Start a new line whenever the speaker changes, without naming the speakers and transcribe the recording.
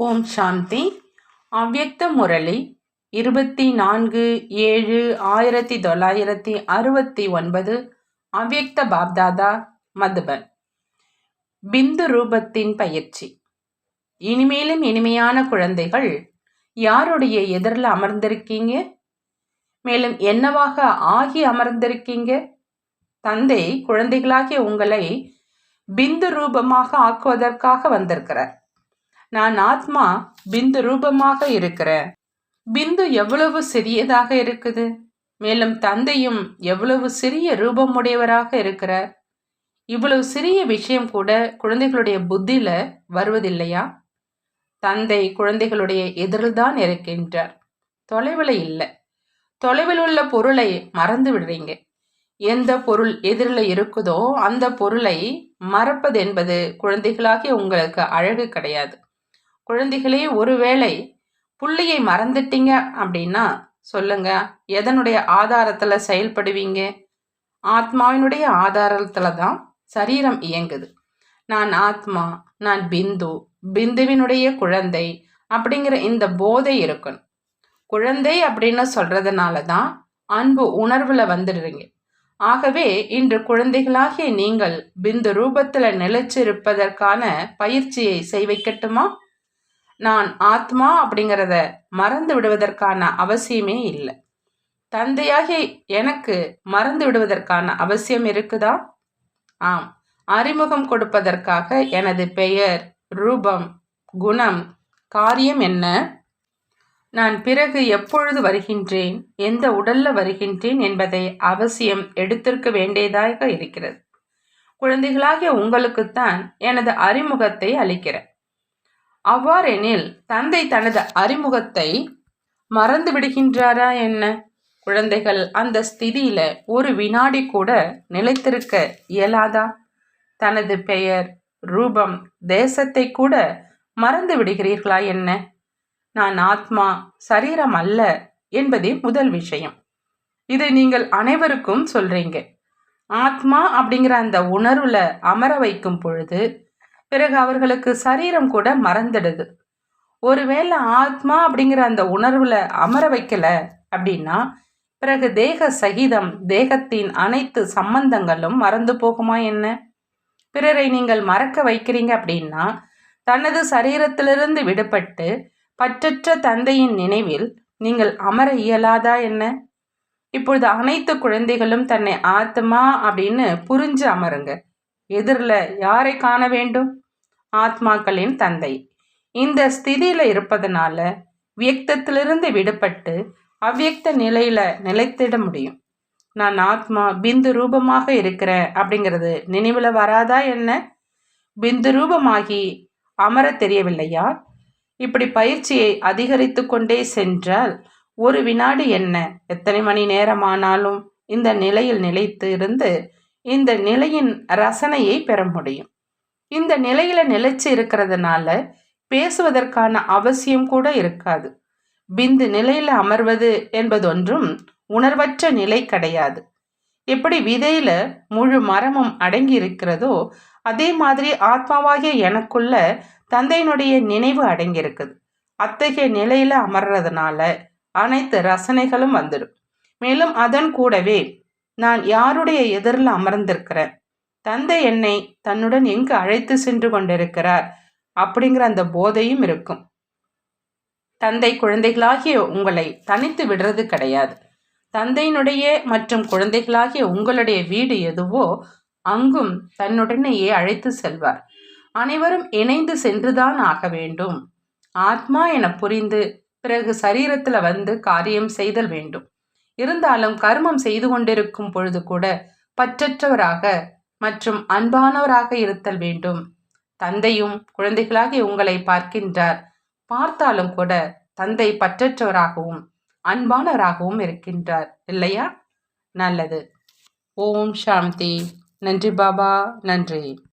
ஓம் சாந்தி. அவ்யக்த முரளி இருபத்தி நான்கு ஏழு ஆயிரத்தி தொள்ளாயிரத்தி அறுபத்தி ஒன்பது அவ்யக்த பாப்தாதா மதுபன். பிந்து ரூபத்தின் பயிற்சி. இனிமேலும் இனிமையான குழந்தைகள் யாருடைய எதிரில் அமர்ந்திருக்கீங்க? மேலும் என்னவாக ஆகி அமர்ந்திருக்கீங்க? தந்தை குழந்தைகளாகிய உங்களை பிந்து ரூபமாக ஆக்குவதற்காக வந்திருக்கிறார். நான் ஆத்மா பிந்து ரூபமாக இருக்கிறேன். பிந்து எவ்வளவு சிறியதாக இருக்குது? மேலும் தந்தையும் எவ்வளவு சிறிய ரூபமுடையவராக இருக்கிறார்? இவ்வளவு சிறிய விஷயம் கூட குழந்தைகளுடைய புத்தியில வருவதில்லையா? தந்தை குழந்தைகளுடைய எதிரில்தான் இருக்கின்றார். தொலைவில் இல்லை. தொலைவில் உள்ள பொருளை மறந்து விடுறீங்க. எந்த பொருள் எதிரில் இருக்குதோ அந்த பொருளை மறப்பது என்பது குழந்தைகளாகிய உங்களுக்கு அழகு கிடையாது. குழந்தைகளே ஒருவேளை புள்ளியை மறந்துட்டீங்க அப்படின்னா சொல்லுங்க. எதனுடைய ஆதாரத்தில் செயல்படுவீங்க? ஆத்மாவினுடைய ஆதாரத்தில் தான் சரீரம் இயங்குது. நான் ஆத்மா நான் பிந்து பிந்துவினுடைய குழந்தை அப்படிங்கிற இந்த போதை இருக்கணும். குழந்தை அப்படின்னு சொல்கிறதுனால தான் அன்பு உணர்வில் வந்துடுறீங்க. ஆகவே இன்று குழந்தைகளாகிய நீங்கள் பிந்து ரூபத்தில் நிலைச்சிருப்பதற்கான பயிற்சியை செய்வைக்கட்டுமா? நான் ஆத்மா அப்படிங்கிறத மறந்து விடுவதற்கான அவசியமே இல்லை. தந்தையாகி எனக்கு மறந்து விடுவதற்கான அவசியம் இருக்குதா? ஆம். அறிமுகம் கொடுப்பதற்காக எனது பெயர் ரூபம் குணம் காரியம் என்ன? நான் பிறகு எப்பொழுது வருகின்றேன்? எந்த உடல்ல வருகின்றேன் என்பதை அவசியம் எடுத்திருக்க வேண்டியதாக இருக்கிறது. குழந்தைகளாகிய உங்களுக்குத்தான் எனது அறிமுகத்தை அளிக்கிறேன். அவ்வாறெனில் தந்தை தனது அறிமுகத்தை மறந்து விடுகின்றாரா என்ன? குழந்தைகள் அந்த ஸ்திதியில ஒரு வினாடி கூட நிலைத்திருக்க இயலாதா? தனது பெயர் ரூபம் தேசத்தை கூட மறந்து விடுகிறீர்களா என்ன? நான் ஆத்மா சரீரம் அல்ல என்பதே முதல் விஷயம். இதை நீங்கள் அனைவருக்கும் சொல்றீங்க. ஆத்மா அப்படிங்கிற அந்த உணர்வுல அமர வைக்கும் பொழுது பிறகு அவர்களுக்கு சரீரம் கூட மறந்துடுது. ஒருவேளை ஆத்மா அப்படிங்கிற அந்த உணர்வுல அமர வைக்கல அப்படின்னா பிறகு தேக சகிதம் தேகத்தின் அனைத்து சம்பந்தங்களும் மறந்து போகுமா என்ன? பிறரை நீங்கள் மறக்க வைக்கிறீங்க அப்படின்னா தனது சரீரத்திலிருந்து விடுபட்டு பற்றற்ற தந்தையின் நினைவில் நீங்கள் அமர இயலாதா என்ன? இப்பொழுது அனைத்து குழந்தைகளும் தன்னை ஆத்மா அப்படின்னு புரிஞ்சு அமருங்க. எதிரில் யாரை காண வேண்டும்? ஆத்மாக்களின் தந்தை. இந்த ஸ்திதியில் இருப்பதனால வியக்தத்திலிருந்து விடுபட்டு அவ்வியக்த நிலையில நிலைத்திட முடியும். நான் ஆத்மா பிந்து ரூபமாக இருக்கிறேன் அப்படிங்கிறது நினைவில் வராதா என்ன? பிந்து ரூபமாகி அமர தெரியவில்லையா? இப்படி பயிற்சியை அதிகரித்து கொண்டே சென்றால் ஒரு வினாடி என்ன? எத்தனை மணி நேரமானாலும் இந்த நிலையில் நிலைத்து இருந்து இந்த நிலையின் ரசனையை பெற முடியும். இந்த நிலையில நிலைச்சு இருக்கிறதுனால பேசுவதற்கான அவசியம் கூட இருக்காது. பிந்து நிலையில அமர்வது என்பதொன்றும் உணர்வற்ற நிலை கிடையாது. எப்படி விதையில முழு மரமும் அடங்கி இருக்கிறதோ அதே மாதிரி ஆத்மாவாகிய எனக்குள்ள தந்தையினுடைய நினைவு அடங்கியிருக்குது. அத்தகைய நிலையில அமர்றதுனால அனைத்து ரசனைகளும் வந்துடும். மேலும் அதன் கூடவே நான் யாருடைய எதிரில் அமர்ந்திருக்கிறேன்? தந்தை என்னை தன்னுடன் எங்கு அழைத்து சென்று கொண்டிருக்கிறார்? அப்படிங்கிற அந்த போதையும் இருக்கும். தந்தை குழந்தைகளாகிய உங்களை தனித்து விடுறது கிடையாது. தந்தையினுடைய மற்றும் குழந்தைகளாகிய உங்களுடைய வீடு எதுவோ அங்கும் தன்னுடனேயே அழைத்து செல்வார். அனைவரும் இணைந்து சென்றுதான் ஆக வேண்டும். ஆத்மா என புரிந்து பிறகு சரீரத்தில் வந்து காரியம் செய்தல் வேண்டும். இருந்தாலும் கர்மம் செய்து கொண்டிருக்கும் பொழுது கூட பற்றற்றவராக மற்றும் அன்பானவராக இருத்தல் வேண்டும். தந்தையும் குழந்தைகளாகி உங்களை பார்க்கின்றார். பார்த்தாலும் கூட தந்தை பற்றற்றவராகவும் அன்பானவராகவும் இருக்கின்றார். இல்லையா? நல்லது. ஓம் சாந்தி. நன்றி பாபா. நன்றி.